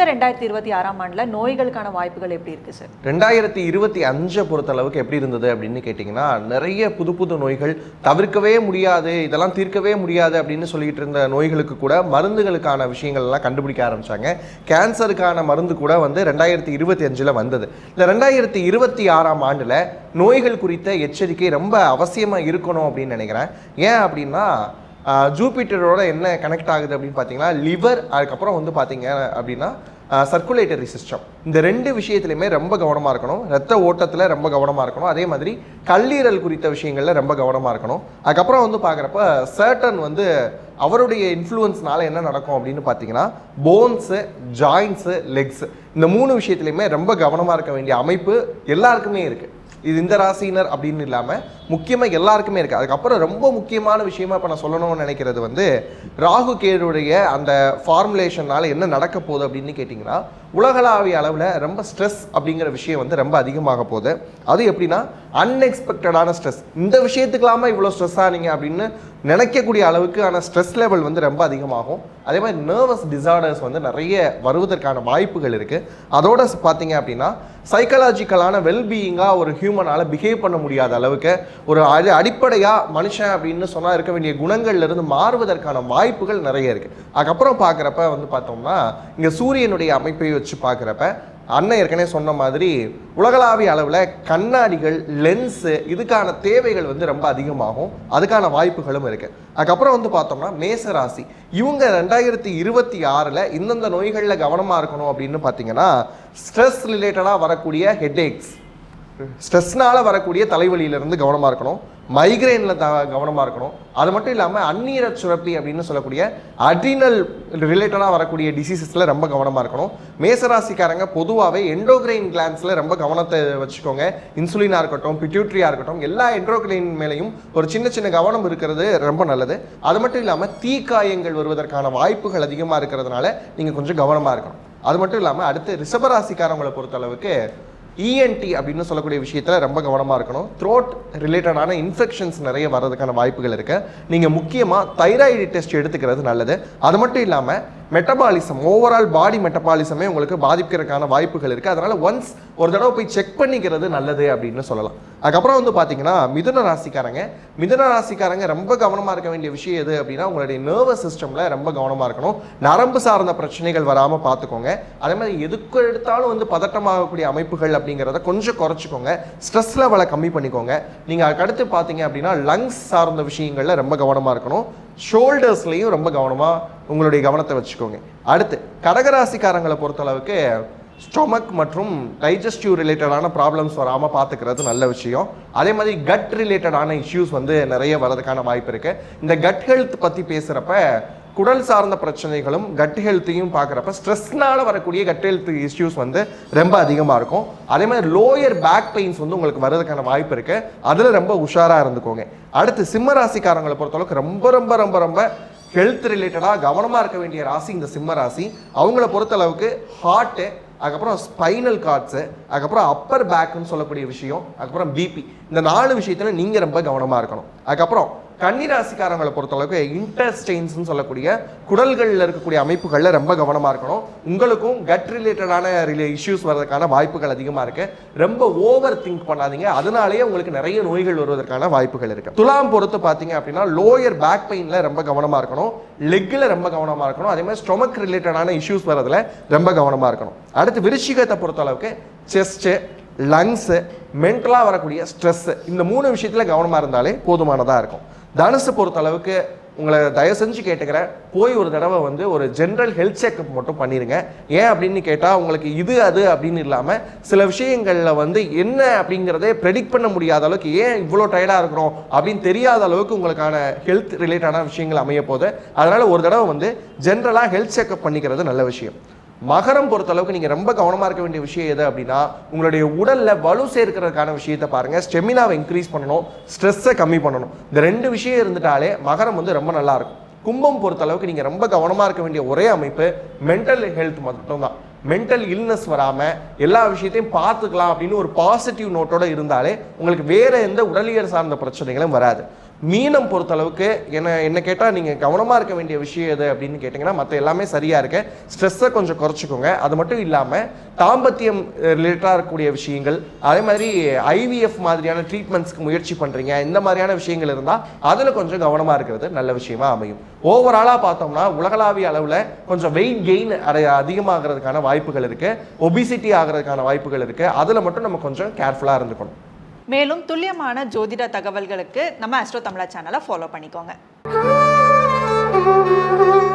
இந்த ரெண்டாயிரத்தி இருபத்தி ஆறாம் ஆண்டில் நோய்களுக்கான வாய்ப்புகள் எப்படி இருக்கு சார் ரெண்டாயிரத்தி இருபத்தி அஞ்சை பொறுத்த அளவுக்கு எப்படி இருந்தது அப்படின்னு கேட்டிங்கன்னா நிறைய புது புது நோய்கள் தவிர்க்கவே முடியாது இதெல்லாம் தீர்க்கவே முடியாது அப்படின்னு சொல்லிட்டு இருந்த நோய்களுக்கு கூட மருந்துகளுக்கான விஷயங்கள்லாம் கண்டுபிடிக்க ஆரம்பிச்சாங்க. கேன்சருக்கான மருந்து கூட வந்து ரெண்டாயிரத்தி இருபத்தி அஞ்சில் வந்தது. இந்த ரெண்டாயிரத்தி இருபத்தி ஆறாம் ஆண்டில் நோய்கள் குறித்த எச்சரிக்கை ரொம்ப அவசியமாக இருக்கணும் அப்படின்னு நினைக்கிறேன். ஏன் அப்படின்னா ஜூபிட்டரோட என்ன கனெக்ட் ஆகுது அப்படின்னு பார்த்தீங்கன்னா லிவர் அதுக்கப்புறம் வந்து பார்த்தீங்க அப்படின்னா சர்க்குலேட்டரி சிஸ்டம் இந்த ரெண்டு விஷயத்துலையுமே ரொம்ப கவனமாக இருக்கணும். ரத்த ஓட்டத்தில் ரொம்ப கவனமாக இருக்கணும். அதே மாதிரி கல்லீரல் குறித்த விஷயங்களில் ரொம்ப கவனமாக இருக்கணும். அதுக்கப்புறம் வந்து பார்க்குறப்ப சர்டன் வந்து அவருடைய இன்ஃப்ளூயன்ஸ்னால என்ன நடக்கும் அப்படின்னு பார்த்தீங்கன்னா போன்ஸு ஜாயின்ஸு லெக்ஸ் இந்த மூணு விஷயத்துலையுமே ரொம்ப கவனமாக இருக்க வேண்டிய அமைப்பு எல்லாருக்குமே இருக்குது இது இந்த ராசினர் அப்படின்னு இல்லாமல் முக்கியமாக எல்லாருக்குமே இருக்குது அதுக்கப்புறம் ரொம்ப முக்கியமான விஷயமா இப்போ நான் சொல்லணும்னு நினைக்கிறது வந்து ராகு கேதுடைய அந்த ஃபார்முலேஷனால் என்ன நடக்க போகுது அப்படின்னு கேட்டிங்கன்னா உலகளாவிய அளவில் ரொம்ப ஸ்ட்ரெஸ் அப்படிங்கிற விஷயம் வந்து ரொம்ப அதிகமாக போகுது. அது எப்படின்னா அன்எக்ஸ்பெக்டடான ஸ்ட்ரெஸ் இந்த விஷயத்துக்கெல்லாமா இவ்வளோ ஸ்ட்ரெஸ் ஆனீங்க அப்படின்னு நினைக்கக்கூடிய அளவுக்கு ஆனால் ஸ்ட்ரெஸ் லெவல் வந்து ரொம்ப அதிகமாகும். அதே மாதிரி நர்வஸ் டிசார்டர்ஸ் வந்து நிறைய வருவதற்கான வாய்ப்புகள் இருக்குது அதோட பார்த்தீங்க அப்படின்னா சைக்கலாஜிக்கலான வெல்பீயிங்காக ஒரு ஹியூமனால் பிஹேவ் பண்ண முடியாத அளவுக்கு ஒரு அது அடிப்படையாக மனுஷன் அப்படின்னு சொன்னால் இருக்க வேண்டிய குணங்கள்லேருந்து மாறுவதற்கான வாய்ப்புகள் நிறைய இருக்குது அதுக்கப்புறம் பார்க்குறப்ப வந்து பார்த்தோம்னா இங்கே சூரியனுடைய அமைப்பை வச்சு பார்க்குறப்ப அண்ணன் ஏற்கனவே சொன்ன மாதிரி உலகளாவிய அளவில் கண்ணாடிகள் லென்ஸு இதுக்கான தேவைகள் வந்து ரொம்ப அதிகமாகும். அதுக்கான வாய்ப்புகளும் இருக்குது அதுக்கப்புறம் வந்து பார்த்தோம்னா மேசராசி. இவங்க ரெண்டாயிரத்தி இருபத்தி ஆறில் இந்தந்த நோய்களில் கவனமாக இருக்கணும் அப்படின்னு பார்த்தீங்கன்னா ஸ்ட்ரெஸ் ரிலேட்டடாக வரக்கூடிய ஹெட்ஏக்ஸ் ஸ்ட்ரெஸ்னால் வரக்கூடிய தலைவலியிலிருந்து கவனமாக இருக்கணும். மைக்ரைனில் த கவனமாக இருக்கணும். அது மட்டும் இல்லாமல் அந்நீர சுரப்பி அப்படின்னு சொல்லக்கூடிய அட்ரினல் ரிலேட்டடாக வரக்கூடிய டிசீசஸில் ரொம்ப கவனமாக இருக்கணும். மேசராசிக்காரங்க பொதுவாகவே எண்டோக்ரைன் கிளான்ஸில் ரொம்ப கவனத்தை வச்சுக்கோங்க. இன்சுலினாக இருக்கட்டும் பிட்யூட்ரியாக இருக்கட்டும் எல்லா எண்டோக்ரைன் மேலேயும் ஒரு சின்ன சின்ன கவனம் இருக்கிறது ரொம்ப நல்லது. அது மட்டும் இல்லாமல் தீக்காயங்கள் வருவதற்கான வாய்ப்புகள் அதிகமாக இருக்கிறதுனால நீங்கள் கொஞ்சம் கவனமாக இருக்கணும். அது மட்டும் இல்லாமல் அடுத்து ரிஷபராசிக்காரங்களை பொறுத்தளவுக்கு இஎன்டி அப்படின்னு சொல்லக்கூடிய விஷயத்தில் ரொம்ப கவனமாக இருக்கணும். த்ரோட் ரிலேட்டடான இன்ஃபெக்ஷன்ஸ் நிறைய வர்றதுக்கான வாய்ப்புகள் இருக்குது நீங்கள் முக்கியமாக தைராய்டு டெஸ்ட் எடுத்துக்கிறது நல்லது. அது மட்டும் இல்லாமல் மெட்டபாலிசம் ஓவரால் பாடி மெட்டபாலிசமே உங்களுக்கு பாதிக்கிறதுக்கான வாய்ப்புகள் இருக்குது அதனால் ஒன்ஸ் ஒரு தடவை போய் செக் பண்ணிக்கிறது நல்லது அப்படின்னு சொல்லலாம். அதுக்கப்புறம் வந்து பார்த்தீங்கன்னா மிதுன ராசிக்காரங்க. மிதுன ராசிக்காரங்க ரொம்ப கவனமாக இருக்க வேண்டிய விஷயம் எது அப்படின்னா உங்களுடைய நர்வஸ் சிஸ்டமில் ரொம்ப கவனமாக இருக்கணும். நரம்பு சார்ந்த பிரச்சனைகள் வராமல் பார்த்துக்கோங்க அதே மாதிரி எதுக்கு எடுத்தாலும் வந்து பதட்டமாகக்கூடிய அமைப்புகள் அப்படிங்கிறத கொஞ்சம் குறைச்சிக்கோங்க. ஸ்ட்ரெஸ் லெவலை கம்மி பண்ணிக்கோங்க. நீங்கள் அதுக்கடுத்து பார்த்தீங்க அப்படின்னா லங்ஸ் சார்ந்த விஷயங்களில் ரொம்ப கவனமாக இருக்கணும். ஷோல்டர்ஸ்லேயும் ரொம்ப கவனமாக உங்களுடைய கவனத்தை வச்சுக்கோங்க. அடுத்து கடகராசிக்காரங்களை பொறுத்தளவுக்கு ஸ்டொமக் மற்றும் டைஜஸ்டிவ் ரிலேட்டடான ப்ராப்ளம்ஸ் வராமல் பார்த்துக்கிறது நல்ல விஷயம். அதே மாதிரி கட் ரிலேட்டடான இஷ்யூஸ் வந்து நிறைய வரதுக்கான வாய்ப்பு இருக்குது இந்த கட் ஹெல்த் பற்றி பேசுகிறப்ப குடல் சார்ந்த பிரச்சனைகளும் கட் ஹெல்த்தையும் பார்க்குறப்ப ஸ்ட்ரெஸ்னால் வரக்கூடிய கட் ஹெல்த் இஷ்யூஸ் வந்து ரொம்ப அதிகமாக இருக்கும். அதே மாதிரி லோயர் பேக் பெயின்ஸ் வந்து உங்களுக்கு வர்றதுக்கான வாய்ப்பு இருக்குது அதில் ரொம்ப உஷாராக இருந்துக்கோங்க. அடுத்து சிம்ம ராசிக்காரங்களை பொறுத்தளவுக்கு ரொம்ப ரொம்ப ரொம்ப ரொம்ப ஹெல்த் ரிலேட்டடாக கவனமாக இருக்க வேண்டிய ராசி இந்த சிம்ம ராசி. அவங்கள பொறுத்தளவுக்கு ஹார்ட்டு அதுக்கப்புறம் ஸ்பைனல் கார்ட்ஸு அதுக்கப்புறம் அப்பர் பேக்குன்னு சொல்லக்கூடிய விஷயம் அதுக்கப்புறம் பிபி இந்த நாலு விஷயத்தில் நீங்கள் ரொம்ப கவனமாக இருக்கணும். அதுக்கப்புறம் கன்னிராசிக்காரங்களை பொறுத்தளவுக்கு இன்டர்ஸ்டெயின்ஸ்னு சொல்லக்கூடிய குடல்களில் இருக்கக்கூடிய அமைப்புகளில் ரொம்ப கவனமாக இருக்கணும். உங்களுக்கும் கட் ரிலேட்டடான ரிலே இஷ்யூஸ் வர்றதுக்கான வாய்ப்புகள் அதிகமாக இருக்கு. ரொம்ப ஓவர் திங்க் பண்ணாதீங்க. அதனாலேயே உங்களுக்கு நிறைய நோய்கள் வருவதற்கான வாய்ப்புகள் இருக்கு. துலாம் பொறுத்து பார்த்தீங்க அப்படின்னா லோயர் பேக் பெயினில் ரொம்ப கவனமாக இருக்கணும். லெக்கில் ரொம்ப கவனமாக இருக்கணும். அதே மாதிரி ஸ்டொமக் ரிலேட்டடான இஷ்யூஸ் வர்றதுல ரொம்ப கவனமாக இருக்கணும். அடுத்து விருச்சிகத்தை பொறுத்தளவுக்கு செஸ்ட்டு லங்ஸு மென்டலாக வரக்கூடிய ஸ்ட்ரெஸ்ஸு இந்த மூணு விஷயத்தில் கவனமாக இருந்தாலே போதுமானதாக இருக்கும். தனுசு பொறுத்த அளவுக்கு உங்களை தயவு செஞ்சு கேட்டுக்கிறேன். போய் ஒரு தடவை வந்து ஒரு ஜென்ரல் ஹெல்த் செக்அப் மட்டும் பண்ணிடுங்க ஏன் அப்படின்னு கேட்டால் உங்களுக்கு இது அது அப்படின்னு இல்லாமல் சில விஷயங்களில் வந்து என்ன அப்படிங்கிறதே ப்ரெடிக்ட் பண்ண முடியாத அளவுக்கு ஏன் இவ்வளோ டயர்டாக இருக்கிறோம் அப்படின்னு தெரியாத அளவுக்கு உங்களுக்கான ஹெல்த் ரிலேட்டடான விஷயங்கள் அமைய போது அதனால் ஒரு தடவை வந்து ஜென்ரலாக ஹெல்த் செக்அப் பண்ணிக்கிறது நல்ல விஷயம். மகரம் பொறுத்தளவுக்கு நீங்கள் ரொம்ப கவனமாக இருக்க வேண்டிய விஷயம் எது அப்படின்னா உங்களுடைய உடலில் வலு சேர்க்கிறதுக்கான விஷயத்தை பாருங்கள் ஸ்டெமினாவை இன்க்ரீஸ் பண்ணணும். ஸ்ட்ரெஸ்ஸை கம்மி பண்ணணும். இந்த ரெண்டு விஷயம் இருந்துட்டாலே மகரம் வந்து ரொம்ப நல்லாயிருக்கும் கும்பம் பொறுத்தளவுக்கு நீங்கள் ரொம்ப கவனமாக இருக்க வேண்டிய ஒரே அமைப்பு மென்டல் ஹெல்த் மட்டும்தான். மென்டல் இல்னஸ் வராமல் எல்லா விஷயத்தையும் பார்த்துக்கலாம் அப்படின்னு ஒரு பாசிட்டிவ் நோட்டோட இருந்தாலே உங்களுக்கு வேற எந்த உடலியல் சார்ந்த பிரச்சனைகளும் வராது. மீனம் பொறுத்தளவுக்கு என்ன என்ன கேட்டால் நீங்கள் கவனமாக இருக்க வேண்டிய விஷயம் எது அப்படின்னு கேட்டிங்கன்னா மற்ற எல்லாமே சரியாக இருக்கு. ஸ்ட்ரெஸ்ஸை கொஞ்சம் குறைச்சிக்கோங்க. அது மட்டும் இல்லாமல் தாம்பத்தியம் ரிலேட்டடாக இருக்கக்கூடிய விஷயங்கள் அதே மாதிரி ஐவிஎஃப் மாதிரியான ட்ரீட்மெண்ட்ஸ்க்கு முயற்சி பண்ணுறீங்க இந்த மாதிரியான விஷயங்கள் இருந்தால் அதில் கொஞ்சம் கவனமாக இருக்கிறது நல்ல விஷயமா அமையும். ஓவராலாக பார்த்தோம்னா உலகளாவிய அளவில் கொஞ்சம் வெயிட் கெயின் அடைய அதிகமாகிறதுக்கான வாய்ப்புகள் இருக்குது ஒபிசிட்டி ஆகிறதுக்கான வாய்ப்புகள் இருக்குது அதில் மட்டும் நம்ம கொஞ்சம் கேர்ஃபுல்லாக இருந்துக்கணும். மேலும் துல்லியமான ஜோதிட தகவல்களுக்கு நம்ம அஸ்ட்ரோ தமிழா சேனலை ஃபாலோ பண்ணிக்கோங்க Thank you.